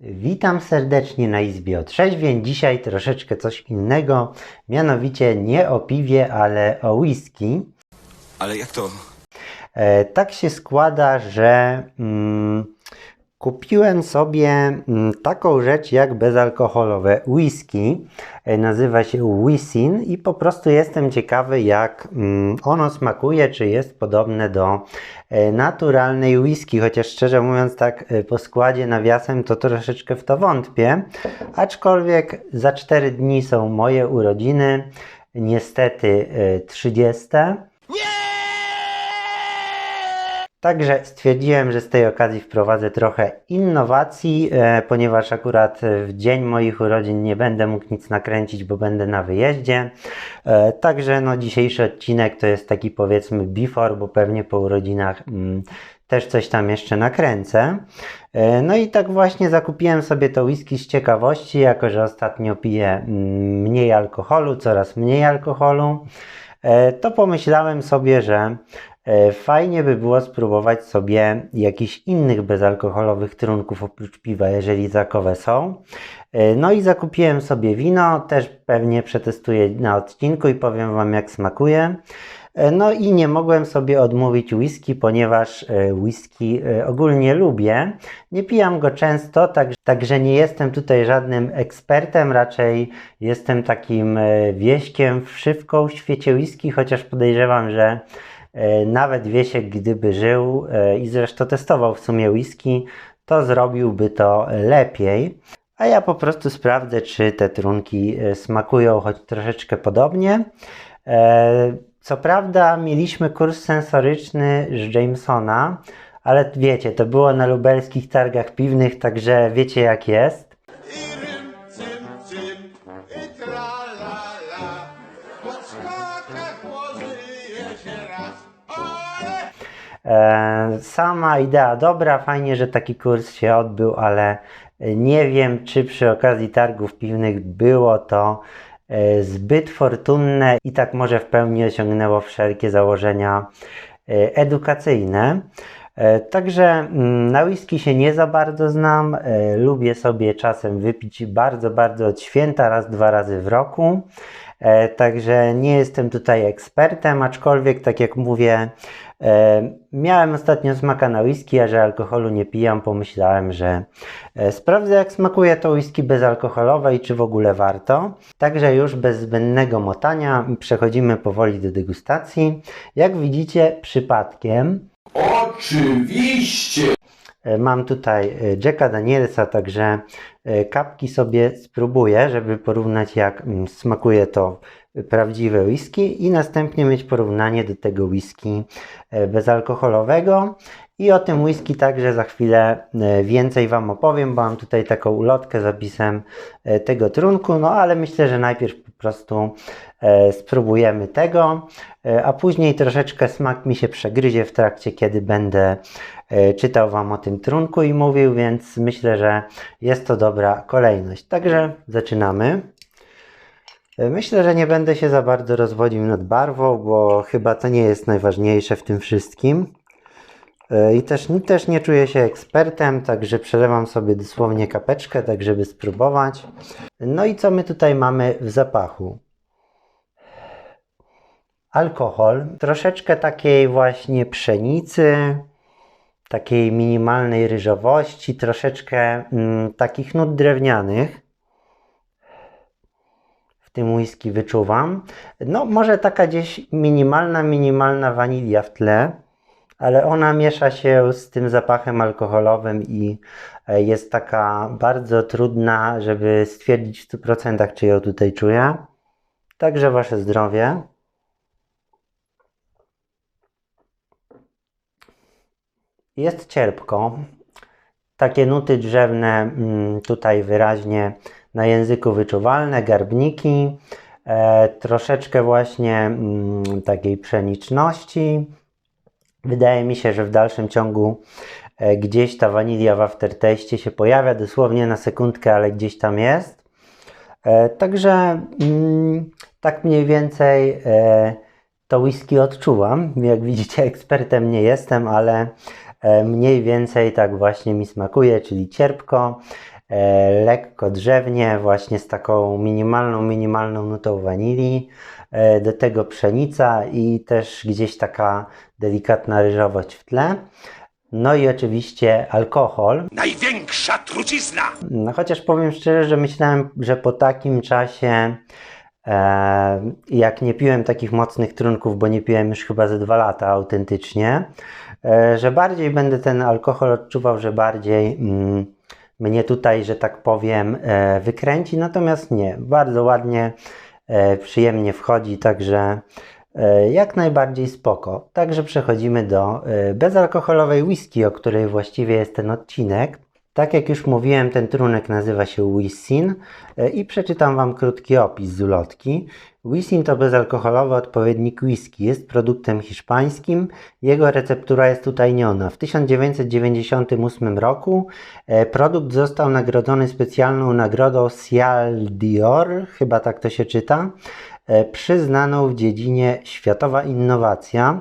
Witam serdecznie na Izbie Otrzeźwień. Dzisiaj troszeczkę coś innego, mianowicie nie o piwie, ale o whisky. Ale jak to? E, tak się składa, że mm, kupiłem sobie mm, taką rzecz jak bezalkoholowe whisky. E, nazywa się Wisin i po prostu jestem ciekawy jak mm, ono smakuje, czy jest podobne do e, naturalnej whisky, chociaż szczerze mówiąc tak e, po składzie nawiasem to troszeczkę w to wątpię. Aczkolwiek za 4 dni są moje urodziny, niestety e, 30. Także stwierdziłem, że z tej okazji wprowadzę trochę innowacji, e, ponieważ akurat w dzień moich urodzin nie będę mógł nic nakręcić, bo będę na wyjeździe. E, także no, dzisiejszy odcinek to jest taki powiedzmy before, bo pewnie po urodzinach mm, też coś tam jeszcze nakręcę. E, no i tak właśnie zakupiłem sobie to whisky z ciekawości, jako że ostatnio piję mm, mniej alkoholu, coraz mniej alkoholu. To pomyślałem sobie, że fajnie by było spróbować sobie jakichś innych bezalkoholowych trunków oprócz piwa, jeżeli takowe są. E, No i zakupiłem sobie wino, też pewnie przetestuję na odcinku i powiem Wam jak smakuje. E, No i nie mogłem sobie odmówić whisky, ponieważ e, whisky e, ogólnie lubię. Nie pijam go często, tak, także nie jestem tutaj żadnym ekspertem, raczej jestem takim e, wieśkiem, wszywką w świecie whisky, chociaż podejrzewam, że e, nawet Wiesiek, gdyby żył e, i zresztą testował w sumie whisky, to zrobiłby to lepiej. A ja po prostu sprawdzę, czy te trunki e, smakują choć troszeczkę podobnie. E, Co prawda, mieliśmy kurs sensoryczny z Jamesona, ale wiecie, to było na lubelskich targach piwnych, także wiecie jak jest. Sama idea dobra, fajnie, że taki kurs się odbył, ale nie wiem, czy przy okazji targów piwnych było to e, zbyt fortunne i tak może w pełni osiągnęło wszelkie założenia e, edukacyjne. E, Także mm, na whisky się nie za bardzo znam. e, Lubię sobie czasem wypić bardzo, bardzo od święta, raz, dwa razy w roku. E, Także nie jestem tutaj ekspertem, aczkolwiek tak jak mówię, e, miałem ostatnio smaka na whisky, a że alkoholu nie pijam, pomyślałem, że e, sprawdzę jak smakuje to whisky bezalkoholowe i czy w ogóle warto. Także już bez zbędnego motania przechodzimy powoli do degustacji. Jak widzicie, przypadkiem oczywiście. E, Mam tutaj e, Jacka Danielsa, także e, kapki sobie spróbuję, żeby porównać jak mm, smakuje to prawdziwe whisky i następnie mieć porównanie do tego whisky bezalkoholowego. I o tym whisky także za chwilę więcej Wam opowiem, bo mam tutaj taką ulotkę z zapisem tego trunku, no ale myślę, że najpierw po prostu e, spróbujemy tego, e, a później troszeczkę smak mi się przegryzie w trakcie, kiedy będę e, czytał Wam o tym trunku i mówił, więc myślę, że jest to dobra kolejność. Także zaczynamy. Myślę, że nie będę się za bardzo rozwodził nad barwą, bo chyba to nie jest najważniejsze w tym wszystkim. E, I też, też nie czuję się ekspertem, także przelewam sobie dosłownie kapeczkę, tak żeby spróbować. No i co my tutaj mamy w zapachu? Alkohol, troszeczkę takiej właśnie pszenicy, takiej minimalnej ryżowości, troszeczkę mm, takich nut drewnianych tym whisky wyczuwam. No, może taka gdzieś minimalna, minimalna wanilia w tle, ale ona miesza się z tym zapachem alkoholowym i e, jest taka bardzo trudna, żeby stwierdzić w 100% czy ją tutaj czuję. Także Wasze zdrowie. Jest cierpko. Takie nuty drzewne mm, tutaj wyraźnie na języku wyczuwalne, garbniki, e, troszeczkę właśnie mm, takiej pszeniczności. Wydaje mi się, że w dalszym ciągu e, gdzieś ta wanilia w aftertaście się pojawia, dosłownie na sekundkę, ale gdzieś tam jest. E, także mm, tak mniej więcej e, to whisky odczuwam. Jak widzicie, ekspertem nie jestem, ale mniej więcej tak właśnie mi smakuje, czyli cierpko. lekko drzewnie, właśnie z taką minimalną, minimalną nutą wanilii. Do tego pszenica i też gdzieś taka delikatna ryżowość w tle. No i oczywiście alkohol. Największa trucizna! No, chociaż powiem szczerze, że myślałem, że po takim czasie, e, jak nie piłem takich mocnych trunków, bo nie piłem już chyba ze dwa lata autentycznie, e, że bardziej będę ten alkohol odczuwał, że bardziej mm, mnie tutaj, że tak powiem, e, wykręci. Natomiast nie, bardzo ładnie, e, przyjemnie wchodzi, także jak najbardziej spoko. Także przechodzimy do e, bezalkoholowej whisky, o której właściwie jest ten odcinek. Tak jak już mówiłem, ten trunek nazywa się Wisin e, i przeczytam Wam krótki opis z ulotki. Wisin to bezalkoholowy odpowiednik whisky. Jest produktem hiszpańskim. Jego receptura jest utajniona. W 1998 roku e, produkt został nagrodzony specjalną nagrodą Cial d'Or, chyba tak to się czyta, e, przyznaną w dziedzinie Światowa Innowacja.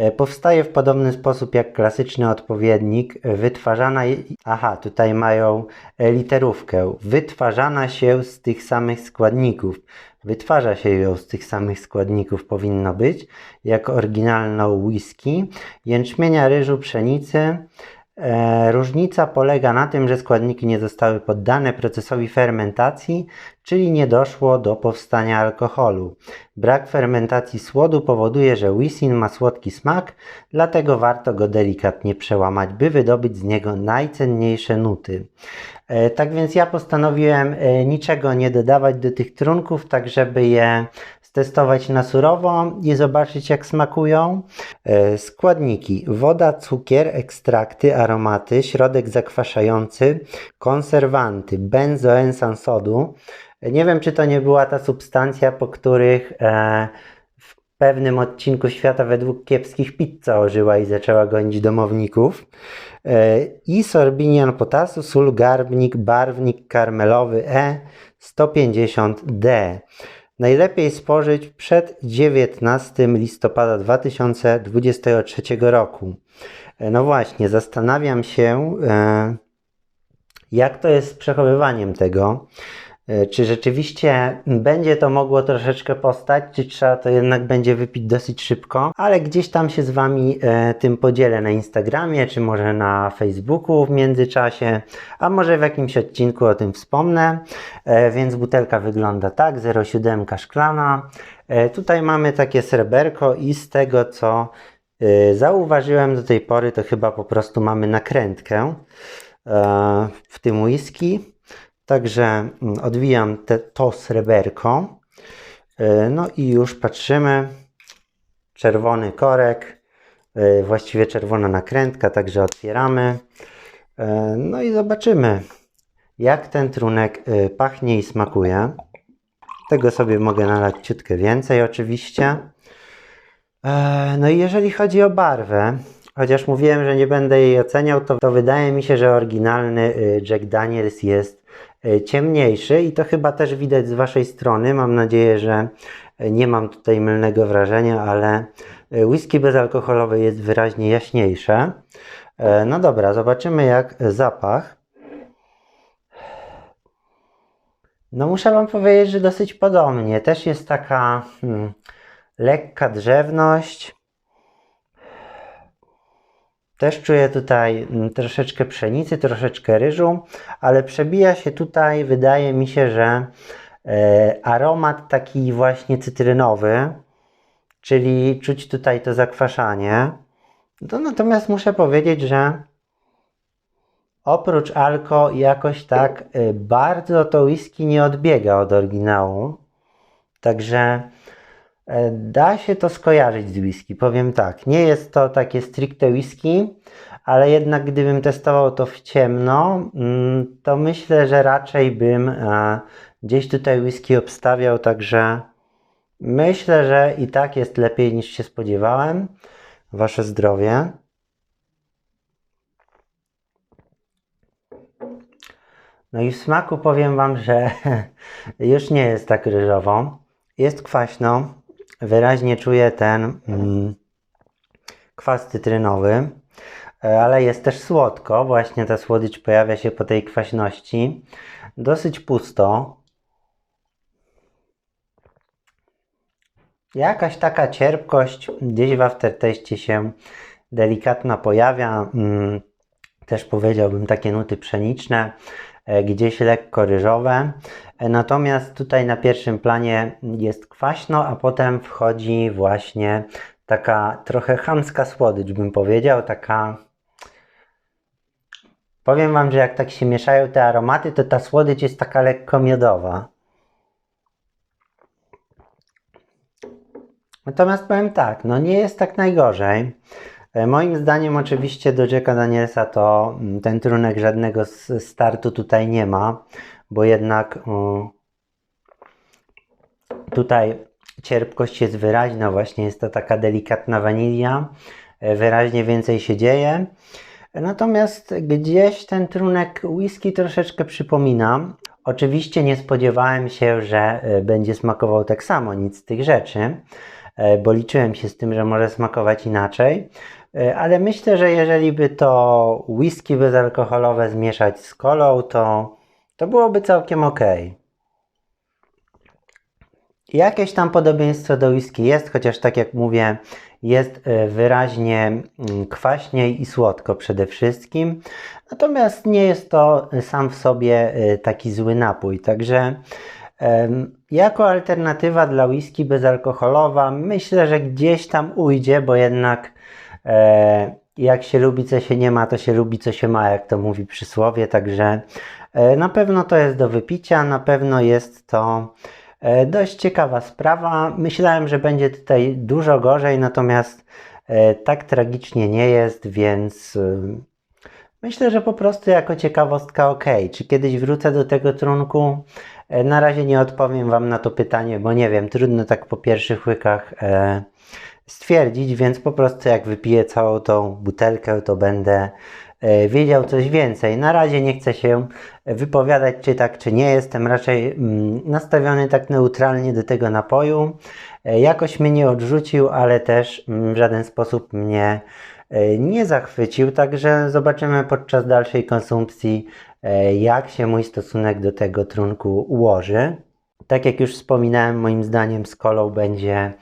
E, Powstaje w podobny sposób jak klasyczny odpowiednik, e, wytwarzana, aha, tutaj mają e, literówkę, wytwarzana się z tych samych składników. Wytwarza się ją z tych samych składników, powinno być, jak oryginalną whisky, jęczmienia, ryżu, pszenicy. E, różnica polega na tym, że składniki nie zostały poddane procesowi fermentacji, czyli nie doszło do powstania alkoholu. Brak fermentacji słodu powoduje, że Wisin ma słodki smak, dlatego warto go delikatnie przełamać, by wydobyć z niego najcenniejsze nuty. E, Tak więc ja postanowiłem e, niczego nie dodawać do tych trunków, tak żeby je stestować na surowo i zobaczyć jak smakują. E, Składniki: woda, cukier, ekstrakty, aromaty, środek zakwaszający, konserwanty, benzoensan sodu. Nie wiem, czy to nie była ta substancja, po których e, w pewnym odcinku świata według kiepskich pizza ożyła i zaczęła gonić domowników. E, I sorbinian potasu, sól, garbnik, barwnik karmelowy E 150D. Najlepiej spożyć przed 19 listopada 2023 roku. E, No właśnie, zastanawiam się, e, jak to jest z przechowywaniem tego. E, Czy rzeczywiście będzie to mogło troszeczkę postać, czy trzeba to jednak będzie wypić dosyć szybko, ale gdzieś tam się z Wami e, tym podzielę na Instagramie, czy może na Facebooku w międzyczasie, a może w jakimś odcinku o tym wspomnę. E, więc butelka wygląda tak, 0,7 szklana. E, tutaj mamy takie sreberko i z tego co e, zauważyłem do tej pory, to chyba po prostu mamy nakrętkę e, w tym whisky. Także mm, odwijam te, to sreberko. E, No i już patrzymy. Czerwony korek, e, właściwie czerwona nakrętka, także otwieramy. E, No i zobaczymy, jak ten trunek pachnie i smakuje. Tego sobie mogę nalać ciutkę więcej, oczywiście. No i jeżeli chodzi o barwę, chociaż mówiłem, że nie będę jej oceniał, to, to wydaje mi się, że oryginalny Jack Daniels jest ciemniejszy i to chyba też widać z Waszej strony. Mam nadzieję, że y, nie mam tutaj mylnego wrażenia, ale y, whisky bezalkoholowe jest wyraźnie jaśniejsze. E, No dobra, zobaczymy jak zapach. No muszę Wam powiedzieć, że dosyć podobnie. Też jest taka hmm, lekka drzewność. Też czuję tutaj mm, troszeczkę pszenicy, troszeczkę ryżu, ale przebija się tutaj, wydaje mi się, że e, aromat taki właśnie cytrynowy, czyli czuć tutaj to zakwaszanie. To natomiast muszę powiedzieć, że oprócz alko jakoś tak e, bardzo to whisky nie odbiega od oryginału. Także Da się to skojarzyć z whisky, powiem tak. Nie jest to takie stricte whisky, ale jednak gdybym testował to w ciemno, mm, to myślę, że raczej bym e, gdzieś tutaj whisky obstawiał, także myślę, że i tak jest lepiej niż się spodziewałem. Wasze zdrowie. No i w smaku powiem Wam, że już nie jest tak ryżowo. Jest kwaśno, wyraźnie czuję ten mm, kwas cytrynowy. e, ale jest też słodko. Właśnie ta słodycz pojawia się po tej kwaśności. Dosyć pusto. Jakaś taka cierpkość gdzieś w aftertaście się delikatna pojawia. Mm, Też powiedziałbym takie nuty pszeniczne, gdzieś lekko ryżowe. E, Natomiast tutaj na pierwszym planie jest kwaśno, a potem wchodzi właśnie taka trochę chamska słodycz, bym powiedział, taka Powiem Wam, że jak tak się mieszają te aromaty, to ta słodycz jest taka lekko miodowa. Natomiast powiem tak, no nie jest tak najgorzej. E, Moim zdaniem oczywiście do Jacka Danielsa to mm, ten trunek żadnego startu tutaj nie ma, bo jednak mm, tutaj cierpkość jest wyraźna, właśnie jest to taka delikatna wanilia, e, wyraźnie więcej się dzieje. Natomiast gdzieś ten trunek whisky troszeczkę przypomina. Oczywiście nie spodziewałem się, że e, będzie smakował tak samo, nic z tych rzeczy, bo liczyłem się z tym, że może smakować inaczej. E, Ale myślę, że jeżeli by to whisky bezalkoholowe zmieszać z kolą, to, to byłoby całkiem ok. Jakieś tam podobieństwo do whisky jest, chociaż tak jak mówię, jest e, wyraźnie mm, kwaśniej i słodko przede wszystkim. Natomiast nie jest to sam w sobie e, taki zły napój. Także jako alternatywa dla whisky bezalkoholowa myślę, że gdzieś tam ujdzie, bo jednak jak się lubi, co się nie ma, to się lubi, co się ma, jak to mówi przysłowie. Także e, na pewno to jest do wypicia, na pewno jest to E, Dość ciekawa sprawa. Myślałem, że będzie tutaj dużo gorzej, natomiast e, tak tragicznie nie jest, więc myślę, że po prostu jako ciekawostka ok. Czy kiedyś wrócę do tego trunku? E, Na razie nie odpowiem Wam na to pytanie, bo nie wiem, trudno tak po pierwszych łykach e, stwierdzić, więc po prostu jak wypiję całą tą butelkę, to będę e, wiedział coś więcej. Na razie nie chcę się wypowiadać, czy tak, czy nie. Jestem raczej mm, nastawiony tak neutralnie do tego napoju. E, Jakoś mnie nie odrzucił, ale też mm, w żaden sposób mnie nie zachwycił, także zobaczymy podczas dalszej konsumpcji, e, jak się mój stosunek do tego trunku ułoży. Tak jak już wspominałem, moim zdaniem z kolą będzie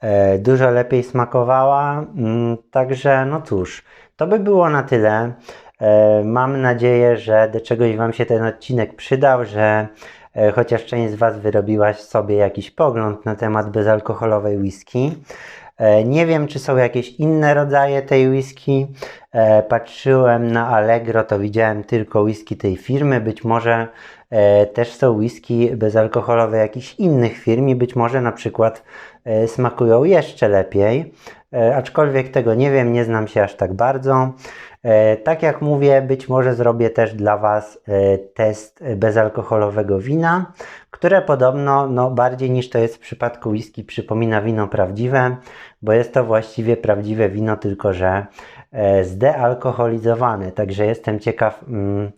e, dużo lepiej smakowała. Mm, Także no cóż, to by było na tyle. E, Mam nadzieję, że do czegoś Wam się ten odcinek przydał, że e, chociaż część z Was wyrobiła sobie jakiś pogląd na temat bezalkoholowej whisky. E, Nie wiem, czy są jakieś inne rodzaje tej whisky. E, Patrzyłem na Allegro, to widziałem tylko whisky tej firmy. Być może też są whisky bezalkoholowe jakichś innych firm i być może na przykład e, smakują jeszcze lepiej. E, Aczkolwiek tego nie wiem, nie znam się aż tak bardzo. E, Tak jak mówię, być może zrobię też dla Was e, test bezalkoholowego wina, które podobno no, bardziej niż to jest w przypadku whisky przypomina wino prawdziwe, bo jest to właściwie prawdziwe wino, tylko że e, zdealkoholizowane. Także jestem ciekaw mm,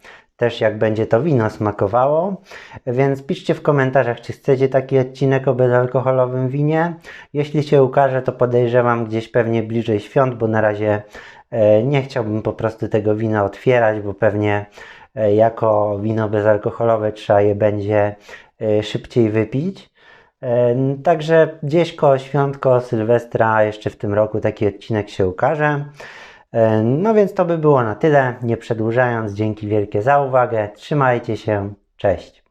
też jak będzie to wino smakowało. Więc piszcie w komentarzach, czy chcecie taki odcinek o bezalkoholowym winie. Jeśli się ukaże, to podejrzewam gdzieś pewnie bliżej świąt, bo na razie e, nie chciałbym po prostu tego wina otwierać, bo pewnie e, jako wino bezalkoholowe trzeba je będzie e, szybciej wypić. Także gdzieś koło świąt, koło Sylwestra jeszcze w tym roku taki odcinek się ukaże. E, No więc to by było na tyle. Nie przedłużając, dzięki wielkie za uwagę. Trzymajcie się. Cześć.